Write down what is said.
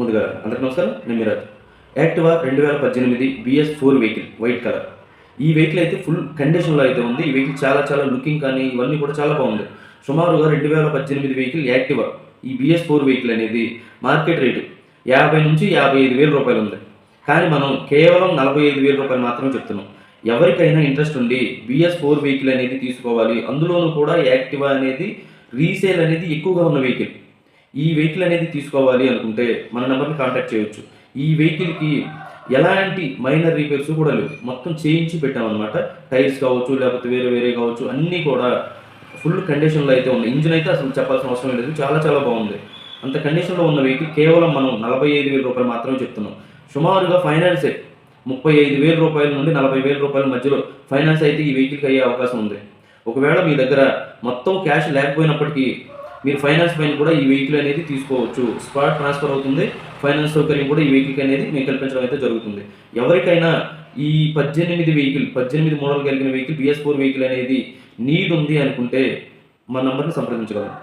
ముందుగా అందరికీ నమస్కారం. నేను మిరాజ్ యాక్టివా రెండు వేల పద్దెనిమిది BS four vehicle white colour. ఈ వెహికల్ అయితే ఫుల్ కండిషన్లో అయితే ఉంది. ఈ వెహికల్ చాలా చాలా లుకింగ్ కానీ ఇవన్నీ కూడా చాలా బాగుంది. సుమారుగా రెండు వేల పద్దెనిమిది వెహికల్ యాక్టివా ఈ బిఎస్ ఫోర్ వెహికల్ అనేది మార్కెట్ రేటు యాభై నుంచి యాభై ఐదు వేల రూపాయలు ఉంది. కానీ మనం కేవలం నలభై ఐదు వేల రూపాయలు మాత్రమే చెప్తున్నాం. ఎవరికైనా ఇంట్రెస్ట్ ఉండి బిఎస్ ఫోర్ వెహికల్ అనేది తీసుకోవాలి. అందులోనూ కూడా యాక్టివా అనేది రీసేల్ అనేది ఎక్కువగా ఉన్న వెహికల్. ఈ వెహికల్ అనేది తీసుకోవాలి అనుకుంటే మన నెంబర్ని కాంటాక్ట్ చేయొచ్చు. ఈ వెహికల్కి ఎలాంటి మైనర్ రిపేర్స్ కూడా లేవు. మొత్తం చేయించి పెట్టామన్నమాట టైర్స్ కావచ్చు లేకపోతే వేరే వేరే కావచ్చు అన్నీ కూడా ఫుల్ కండిషన్లో అయితే ఉన్నాయి. ఇంజిన్ అయితే అసలు చెప్పాల్సిన అవసరం లేదు. చాలా చాలా బాగుంది. అంత కండిషన్లో ఉన్న వెహికల్ కేవలం మనం నలభై ఐదు వేల రూపాయలు మాత్రమే చెప్తున్నాం. సుమారుగా ఫైనాన్సే ముప్పై ఐదు వేల రూపాయల నుండి నలభై వేల రూపాయల మధ్యలో ఫైనాన్స్ అయితే ఈ వెహికల్కి అయ్యే అవకాశం ఉంది. ఒకవేళ మీ దగ్గర మొత్తం క్యాష్ లేకపోయినప్పటికీ మీరు ఫైనాన్స్ పైన కూడా ఈ వెహికల్ అనేది తీసుకోవచ్చు. స్పాట్ ట్రాన్స్ఫర్ అవుతుంది. ఫైనాన్స్ సౌకర్యం కూడా ఈ వెహికల్ అనేది మేము కల్పించడం అయితే జరుగుతుంది. ఎవరికైనా ఈ పద్దెనిమిది వెహికల్ పద్దెనిమిది మోడల్ కలిగిన వెహికల్ బిఎస్ ఫోర్ వెహికల్ అనేది నీడ్ ఉంది అనుకుంటే మా నంబర్ని సంప్రదించగలరు